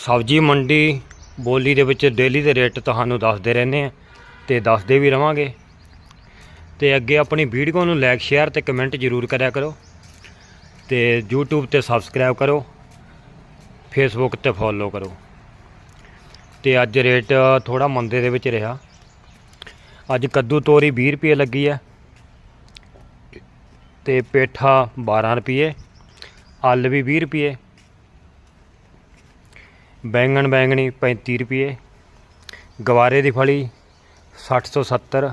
ਸਬਜ਼ੀ ਮੰਡੀ ਬੋਲੀ ਦੇ ਵਿੱਚ ਡੇਲੀ ਦੇ ਰੇਟ ਤੁਹਾਨੂੰ ਦੱਸਦੇ ਰਹਿੰਦੇ ਆ ਤੇ ਦੱਸਦੇ ਵੀ ਰਵਾਂਗੇ। ਤੇ ਅੱਗੇ ਆਪਣੀ ਵੀਡੀਓ ਨੂੰ ਲਾਈਕ ਸ਼ੇਅਰ ਤੇ ਕਮੈਂਟ ਜ਼ਰੂਰ ਕਰਿਆ ਕਰੋ ਤੇ YouTube ਤੇ ਸਬਸਕ੍ਰਾਈਬ ਕਰੋ, Facebook ਤੇ ਫੋਲੋ ਕਰੋ। ਤੇ ਅੱਜ ਰੇਟ ਥੋੜਾ ਮੰਦੇ ਦੇ ਵਿੱਚ ਰਿਹਾ। ਅੱਜ ਕੱਦੂ ਤੋਰੀ 20 ਰੁਪਏ ਲੱਗੀ ਹੈ ਤੇ ਪੇਠਾ 12 ਰੁਪਏ, ਆਲ ਵੀ 20 ਰੁਪਏ। ਬੈਂਗਣ ਬੈਂਗਣੀ 35 ਰੁਪਏ, ਗਵਾਰੇ ਦੀ ਫਲੀ 60 ਤੋਂ 70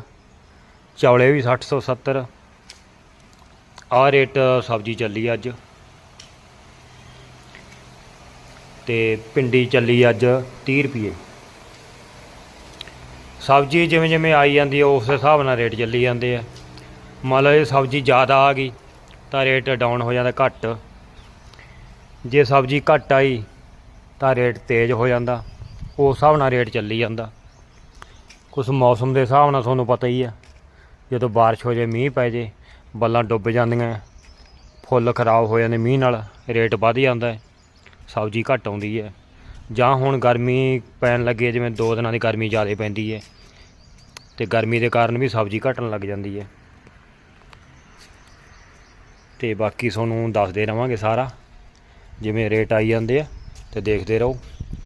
ਚੌਲੇ ਵੀ 60 ਤੋਂ 70 ਆ ਰੇਟ ਸਬਜ਼ੀ ਚੱਲੀ ਅੱਜ। ਤੇ ਪਿੰਡੀ ਚੱਲੀ ਅੱਜ 30 ਰੁਪਏ। ਸਬਜ਼ੀ ਜਿਵੇਂ ਜਿਵੇਂ ਆਈ ਜਾਂਦੀ ਹੈ ਉਸ ਹਿਸਾਬ ਨਾਲ ਰੇਟ ਚੱਲੀ ਜਾਂਦੇ ਆ। ਮੰਨ ਲਓ ਜੇ ਸਬਜ਼ੀ ਜ਼ਿਆਦਾ ਆ ਗਈ, ਤਾਂ ਰੇਟ ਡਾਊਨ ਹੋ ਜਾਂਦਾ ਘੱਟ। ਜੇ ਸਬਜ਼ੀ ਘੱਟ ਆਈ ਤਾਂ ਰੇਟ ਤੇਜ਼ ਹੋ ਜਾਂਦਾ। ਉਸ ਹਿਸਾਬ ਨਾਲ ਰੇਟ ਚੱਲੀ ਜਾਂਦਾ। ਕੁਛ ਮੌਸਮ ਦੇ ਹਿਸਾਬ ਨਾਲ ਤੁਹਾਨੂੰ ਪਤਾ ਹੀ ਆ ਜਦੋਂ ਬਾਰਿਸ਼ ਹੋ ਜਾਏ ਮੀਂਹ ਪੈ ਜੇ, ਬੱਲਾਂ ਡੁੱਬ ਜਾਂਦੀਆਂ, ਫੁੱਲ ਖਰਾਬ ਹੋ ਜਾਂਦੇ, ਮੀਂਹ ਨਾਲ ਰੇਟ ਵੱਧ ਜਾਂਦਾ ਹੈ, ਸਬਜ਼ੀ ਘੱਟ ਆਉਂਦੀ ਹੈ। ਜਾਂ ਹੁਣ ਗਰਮੀ ਪੈਣ ਲੱਗੀ ਜਿਵੇਂ ਦੋ ਦਿਨਾਂ ਦੀ ਗਰਮੀ ਜ਼ਿਆਦਾ ਪੈਂਦੀ ਹੈ, ਤੇ ਗਰਮੀ ਦੇ ਕਾਰਨ ਵੀ ਸਬਜ਼ੀ ਘਟਣ ਲੱਗ ਜਾਂਦੀ ਹੈ। ਤੇ ਬਾਕੀ ਤੁਹਾਨੂੰ ਦੱਸਦੇ ਰਵਾਂਗੇ ਸਾਰਾ, ਜਿਵੇਂ ਰੇਟ ਆਈ ਜਾਂਦੇ ਆ। ਤੇ ਦੇਖਦੇ ਰਹੋ।